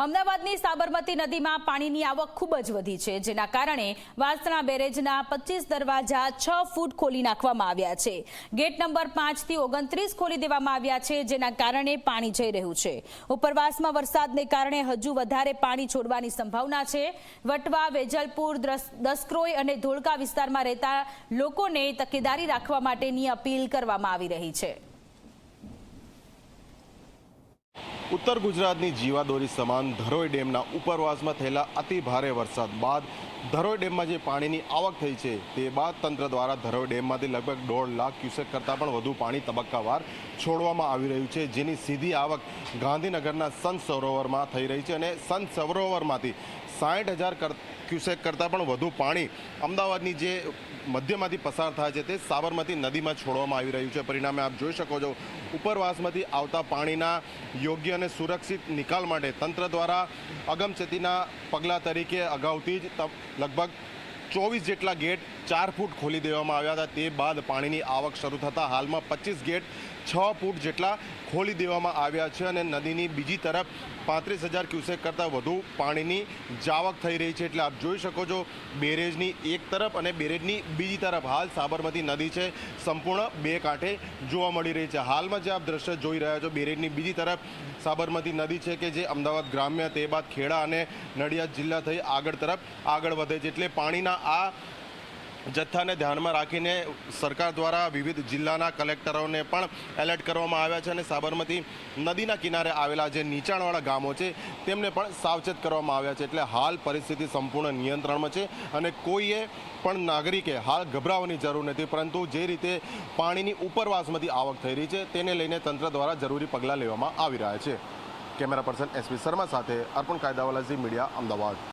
અમદાવાદની સાબરમતી નદીમાં પાણીની આવક ખૂબ જ વધી છે, જેના કારણે વાસણા બેરેજના પચીસ દરવાજા છ ફૂટ ખોલી નાખવામાં આવ્યા છે. ગેટ નંબર પાંચથી ઓગણત્રીસ ખોલી દેવામાં આવ્યા છે, જેના કારણે પાણી જઈ રહ્યું છે. ઉપરવાસમાં વરસાદને કારણે હજુ વધારે પાણી છોડવાની સંભાવના છે. વટવા, વેજલપુર દસક્રોઈ અને ધોળકા વિસ્તારમાં રહેતા લોકોને તકેદારી રાખવા માટેની અપીલ કરવામાં આવી રહી છે. ઉત્તર ગુજરાતની જીવાદોરી સમાન ધરોઈ ડેમના ઉપરવાસમાં થયેલા અતિ ભારે વરસાદ બાદ ધરોઈ ડેમમાં જે પાણીની આવક થઈ છે તે બાદ તંત્ર દ્વારા ધરોઈ ડેમમાંથી લગભગ દોઢ લાખ ક્યુસેક કરતાં પણ વધુ પાણી તબક્કાવાર છોડવામાં આવી રહ્યું છે, જેની સીધી આવક ગાંધીનગરના સંત સરોવરમાં થઈ રહી છે અને સંત સરોવરમાંથી સાઠ હજાર ક્યુસેક કરતાં પણ વધુ પાણી અમદાવાદની જે મધ્યમાંથી પસાર થાય છે તે સાબરમતી નદીમાં છોડવામાં આવી રહ્યું છે. પરિણામે આપ જોઈ શકો છો, ઉપરવાસમાંથી આવતા પાણીના યોગ્ય અને સુરક્ષિત નિકાલ માટે તંત્ર દ્વારા અગમચેતીના પગલાં તરીકે અગાઉથી જ લગભગ ચોવીસ જેટલા ગેટ ચાર ફૂટ ખોલી દેવામાં આવ્યા હતા. તે બાદ પાણીની આવક શરૂ થતાં હાલમાં પચીસ ગેટ છ ફૂટ જેટલા ખોલી દેવામાં આવ્યા છે અને નદીની બીજી તરફ પાંત્રીસ હજાર ક્યુસેક કરતાં વધુ પાણીની જાવક થઈ રહી છે. એટલે આપ જોઈ શકો છો, બેરેજની એક તરફ અને બેરેજની બીજી તરફ હાલ સાબરમતી નદી છે. સંપૂર્ણ બે કાંઠે જોવા મળી રહી છે. હાલમાં જે આપ દ્રશ્ય જોઈ રહ્યા છો, બેરેજની બીજી તરફ સાબરમતી નદી છે કે જે અમદાવાદ ગ્રામ્ય, તે બાદ ખેડા અને નડિયાદ જિલ્લા થઈ આગળ તરફ આગળ વધે છે. એટલે પાણીના આ જથ્થાને ધ્યાનમાં રાખીને સરકાર દ્વારા વિવિધ જિલ્લાના કલેક્ટરોને પણ એલર્ટ કરવામાં આવ્યા છે અને સાબરમતી નદીના કિનારે આવેલા જે નીચાણવાળા ગામો છે, તેમને પણ સાવચેત કરવામાં આવ્યા છે. એટલે હાલ પરિસ્થિતિ સંપૂર્ણ નિયંત્રણમાં છે અને કોઈએ પણ નાગરિકે હાલ ગભરાવાની જરૂર નથી, પરંતુ જે રીતે પાણીની ઉપરવાસમાંથી આવક થઈ રહી છે, તેને લઈને તંત્ર દ્વારા જરૂરી પગલાં લેવામાં આવી રહ્યા છે. કેમેરા પર્સન એસપી શર્મા સાથે અર્પણ કાયદાવાલાજી મીડિયા, અમદાવાદ.